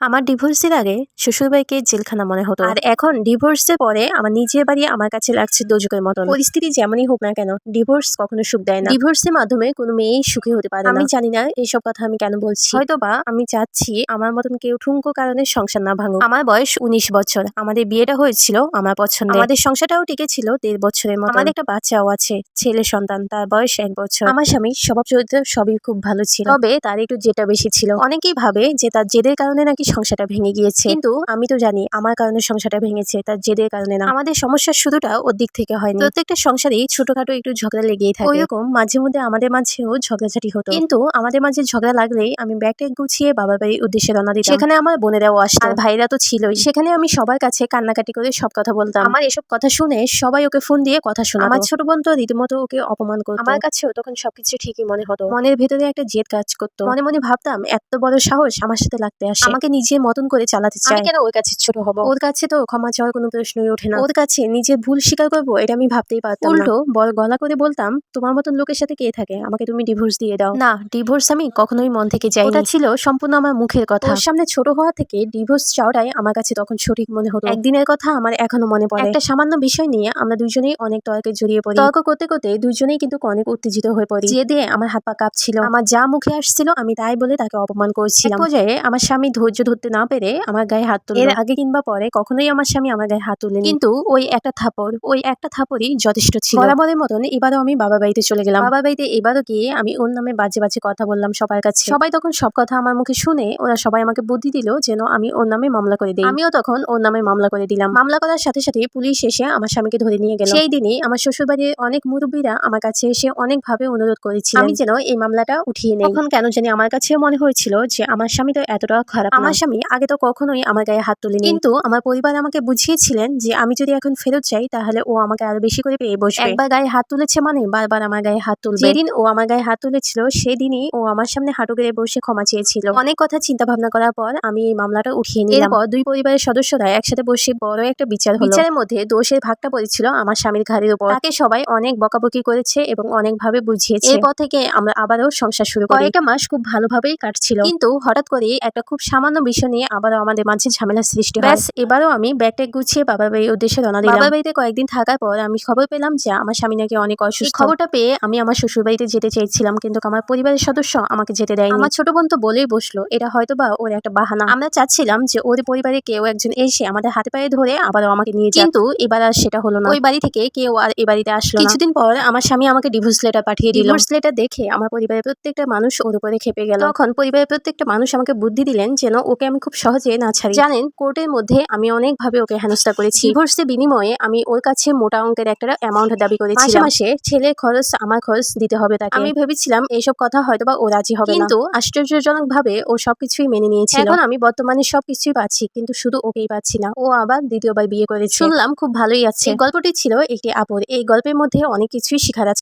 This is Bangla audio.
আমার ডিভোর্সের আগে শ্বশুরবাড়িকে জেলখানা মনে হতো। আর এখন ডিভোর্সের পরে আমার নিজের বাড়ি আমার কাছে লাগছে দোজকের মতন। পরিস্থিতি যেমনই হোক না কেন ডিভোর্স কখনো সুখ দেয় না। ডিভোর্সের মাধ্যমে কোনো মেয়েই সুখী হতে পারে আমি জানি না এইসব কথা আমি কেন বলছি। হয়তো বা আমি চাচ্ছি আমার মতন কেউ ঠুনকো কারণে সংসার না ভাঙুক। আমার বয়স উনিশ বছর। আমাদের বিয়েটা হয়েছিল আমার পছন্দ আমাদের সংসারটাও টিকেছিল দেড় বছরের মতো আমাদের একটা বাচ্চাও আছে, ছেলে সন্তান, তার বয়স এক বছর। আমার স্বামী স্বভাব চরিত্র সবই খুব ভালো ছিল। তবে তার একটু যেটা বেশি ছিল। অনেকেই ভাবে যে তার জেদের কারণে নাকি সংসারটা ভেঙে গিয়েছে। কিন্তু আমি তো জানি আমার কারণে সংসারটা ভেঙেছে, তার জেদের কারণে না। আমাদের সমস্যার শুরুটা ওর দিক থেকে হয়নি। প্রত্যেকটা সংসারেই ছোটখাটো একটু ঝগড়া লেগেই থাকে। ওইরকম মাঝে মধ্যে আমাদের মাঝেও ঝগড়াঝাটি হতো। কিন্তু আমাদের মাঝে ঝগড়া লাগলেই আমি ব্যাগটা গুছিয়ে বাবার বাড়ির উদ্দেশ্যে রওনা দিতাম। সেখানে আমার বোনেরাও আসতো। আর ভাইরা তো ছিলই। সেখানে আমি সবার কাছে কান্নাকাটি করে সব কথা বলতাম। আমার এসব কথা শুনে সবাই ওকে ফোন দিয়ে কথা শোনা আমার ছোট বোন তো রীতিমতো ওকে অপমান করতো। আমার কাছেও তখন সবকিছু ঠিকই মনে হতো। মনের ভেতরে একটা জেদ কাজ করতো। মনে মনে ভাবতাম, এত বড় সাহস আমার সাথে লাগতে আসে। আমাকে নিজের মতন করে চালাতে চাই। কেন ওর কাছে ছোট হব? ওর কাছে তো ক্ষমা চাওয়ার কোনো প্রশ্নই ওঠে না। ওর কাছে নিজের ভুল স্বীকার করব এটা আমি ভাবতেই পারতাম উল্টো বড় গলা করে বলতাম তোমার মতন লোকের সাথে কে থাকে? আমাকে তুমি ডিভোর্স দিয়ে দাও। না ডিভোর্স আমি কখনোই মন থেকে যাই ওটা ছিল সম্পূর্ণ আমার মুখের কথা। ওর সামনে ছোট হওয়া থেকে ডিভোর্স চাওয়াটাই আমার কাছে তখন সঠিক মনে হতো। একদিনের কথা আমার এখনও মনে পড়ে। একটা সামান্য বিষয় নিয়ে আমরা দুজনেই অনেক তর্কে জড়িয়ে পড়ি। তর্ক করতে করতে দুজনেই কিন্তু অনেক উত্তেজিত হয়ে পড়ি। যে দিয়ে আমার হাত পা কাঁপছিল। আমার যা মুখে আসছিল আমি তাই বলে তাকে অপমান করছিলাম। পর্যায়ে আমার স্বামী ধৈর্য ধরতে না পেরে আমার গায়ে হাত এর আগে কিংবা পরে কখনোই আমার স্বামী আমার গায়ে হাত তুলেনি। কিন্তু ওই একটা থাপড় ওই একটা থাপড়ই যথেষ্ট ছিল। বরাবরের মতন এবারও আমি বাবা বাড়িতে চলে গেলাম। বাবা বাড়িতে এবারও গিয়ে আমি ওর নামে বাজে বাজে কথা বললাম সবার কাছে। সবাই তখন সব কথা আমার মুখে শুনে ওরা সবাই আমাকে বুদ্ধি দিল যেন আমি ওর নামে মামলা করে দিই। আমিও তখন ওর নামে মামলা করে দিলাম। মামলা করার সাথে সাথে পুলিশ এসে আমার স্বামীকে ধরে নিয়ে গেল। সেই দিনই আমার শ্বশুরবাড়ির অনেক মুরব্বীরা আমার কাছে এসে অনেকভাবে অনুরোধ করেছিল আমি যেন এই মামলাটা উঠিয়ে নেই। তখন কেন জানি আমার কাছে মনে হয়েছিল যে আমার স্বামী তো এতটা খারাপ আমার স্বামী আগে তো কখনোই আমার গায়ে হাত তুলেনি। কিন্তু আমার পরিবার আমাকে বুঝিয়েছিলেন যে আমি যদি এখন ফেরত চাই তাহলে ও আমাকে আরও বেশি করে পেয়ে বসবে। একবার গায়ে হাত তুলেছে মানে? বারবার আমার গায়ে হাত তুলবে। যেদিন ও আমার গায়ে হাত তুলেছিল সেদিনই ও আমার সামনে হাঁটু গেড়ে বসে ক্ষমা চেয়েছিল। অনেক কথা চিন্তা ভাবনা করার পর আমি এই মামলাটা উঠিয়ে নিলাম। এরপর দুই পরিবারের সদস্যরা একসাথে বসে বড় একটা বিচার হলো। বিচারের মধ্যে দোষের ভাগটা পড়েছিল আমার স্বামীর ঘাড়ের উপর। তাকে সবাই অনেক বকাবকি করেছে এবং অনেকভাবে বুঝিয়েছে। এরপর থেকে আমরা আবারও সংসার শুরু করি। কয়েকটা মাস খুব ভালোভাবেই কাটছিল। কিন্তু হঠাৎ করে একটা খুব সামান্য বিষয় নিয়ে আবারও আমাদের মাঝে ঝামেলার সৃষ্টি হয়। ব্যাস এবারও আমি ব্যাগটা গুছিয়ে বাবার বাড়ির উদ্দেশ্যে রওনা দিলাম। বাবার বাড়িতে কয়েকদিন থাকার পর আমি খবর পেলাম যে আমার স্বামী নাকি অনেক অসুস্থ। খবরটা পেয়ে আমি আমার শ্বশুর বাড়িতে যেতে চেয়েছিলাম কিন্তু আমার পরিবারের সদস্য আমাকে যেতে দেয়নি। আমার ছোট বোন তো বলেই বসল এটা হয়তো বা ওর একটা বাহানা। আমরা চাচ্ছিলাম যে ওর পরিবারে কেউ একজন এসে আমাদের হাতে পায়ে ধরে আবারও আমাকে নিয়ে যায় কিন্তু এবার আর সেটা হলো না। ওই বাড়ি থেকে কেউ আর এ বাড়িতে আসলো না। কিছুদিন পর আমার স্বামী আমাকে ডিভোর্স লেটার পাঠিয়ে দিল। ডিভোর্স লেটার দেখে আমার পরিবারের প্রত্যেকটা মানুষ ওর উপরে খেপে গেল। তখন পরিবারের প্রত্যেকটা মানুষ আমাকে বুদ্ধি দিলেন যেন ওকে আমি খুব সহজে না ছাড়ি। জানেন কোর্টের মধ্যে আমি অনেকভাবে ওকে হেনস্থা করেছি। ডিভোর্সের বিনিময়ে আমি ওর কাছে মোটা অঙ্কের একটা অ্যামাউন্ট দাবি করেছি মাসে মাসে? ছেলের খরচ আমার খরচ দিতে হবে তাকে। আমি ভেবেছিলাম এইসব কথা হয়তো বা ও রাজি হবে কিন্তু আশ্চর্যজনক ভাবে ও সবকিছুই মেনে নিয়েছে এখন আমি বর্তমানে সবকিছুই পাচ্ছি কিন্তু শুধু ওকেই পাচ্ছি না। ও আবার দ্বিতীয়বার বিয়ে করেছে। শুনলাম খুব ভালোই আছে। গল্পটি ছিল একটি আপুর এই গল্পের মধ্যে অনেক কিছুই শেখার আছে।